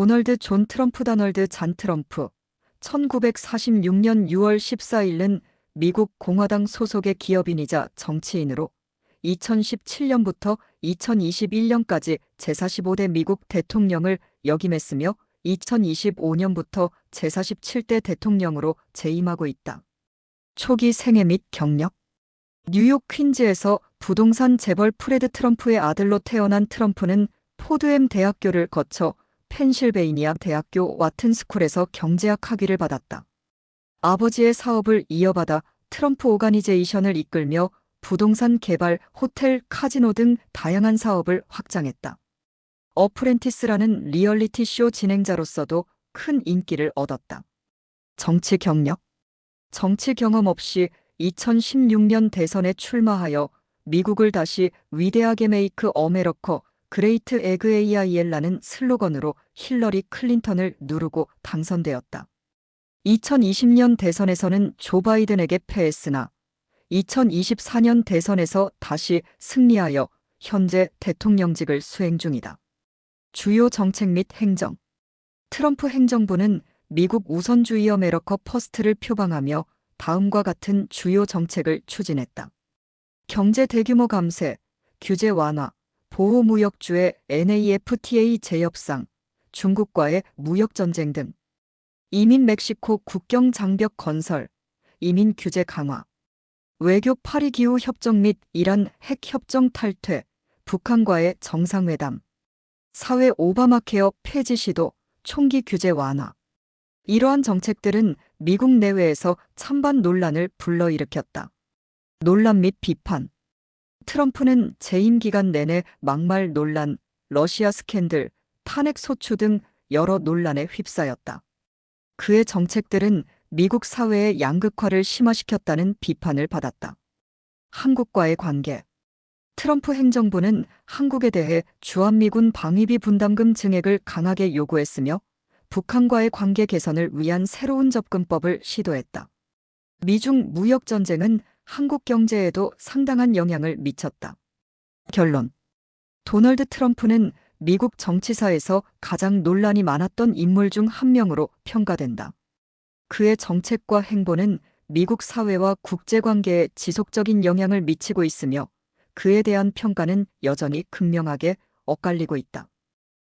도널드 존 트럼프 다널드 잔 트럼프 1946년 6월 14일은 미국 공화당 소속의 기업인이자 정치인으로 2017년부터 2021년까지 제45대 미국 대통령을 역임했으며 2025년부터 제47대 대통령으로 재임하고 있다. 초기 생애 및 경력 뉴욕 퀸즈에서 부동산 재벌 프레드 트럼프의 아들로 태어난 트럼프는 포드엠 대학교를 거쳐 펜실베이니아 대학교 와튼스쿨에서 경제학 학위를 받았다. 아버지의 사업을 이어받아 트럼프 오가니제이션을 이끌며 부동산 개발, 호텔, 카지노 등 다양한 사업을 확장했다. 어프렌티스라는 리얼리티 쇼 진행자로서도 큰 인기를 얻었다. 정치 경력 정치 경험 없이 2016년 대선에 출마하여 미국을 다시 위대하게 메이크 어메러커 그레이트 에그 AIL라는 슬로건으로 힐러리 클린턴을 누르고 당선되었다. 2020년 대선에서는 조 바이든에게 패했으나 2024년 대선에서 다시 승리하여 현재 대통령직을 수행 중이다. 주요 정책 및 행정 트럼프 행정부는 미국 우선주의 어 메러커 퍼스트를 표방하며 다음과 같은 주요 정책을 추진했다. 경제 대규모 감세, 규제 완화, 보호무역주의 NAFTA 재협상, 중국과의 무역전쟁 등, 이민 멕시코 국경 장벽 건설, 이민 규제 강화, 외교 파리 기후 협정 및 이란 핵 협정 탈퇴, 북한과의 정상회담, 사회 오바마케어 폐지 시도, 총기 규제 완화. 이러한 정책들은 미국 내외에서 찬반 논란을 불러일으켰다. 논란 및 비판. 트럼프는 재임 기간 내내 막말 논란, 러시아 스캔들, 탄핵 소추 등 여러 논란에 휩싸였다. 그의 정책들은 미국 사회의 양극화를 심화시켰다는 비판을 받았다. 한국과의 관계. 트럼프 행정부는 한국에 대해 주한미군 방위비 분담금 증액을 강하게 요구했으며 북한과의 관계 개선을 위한 새로운 접근법을 시도했다. 미중 무역 전쟁은 한국 경제에도 상당한 영향을 미쳤다. 결론. 도널드 트럼프는 미국 정치사에서 가장 논란이 많았던 인물 중 한 명으로 평가된다. 그의 정책과 행보는 미국 사회와 국제관계에 지속적인 영향을 미치고 있으며 그에 대한 평가는 여전히 극명하게 엇갈리고 있다.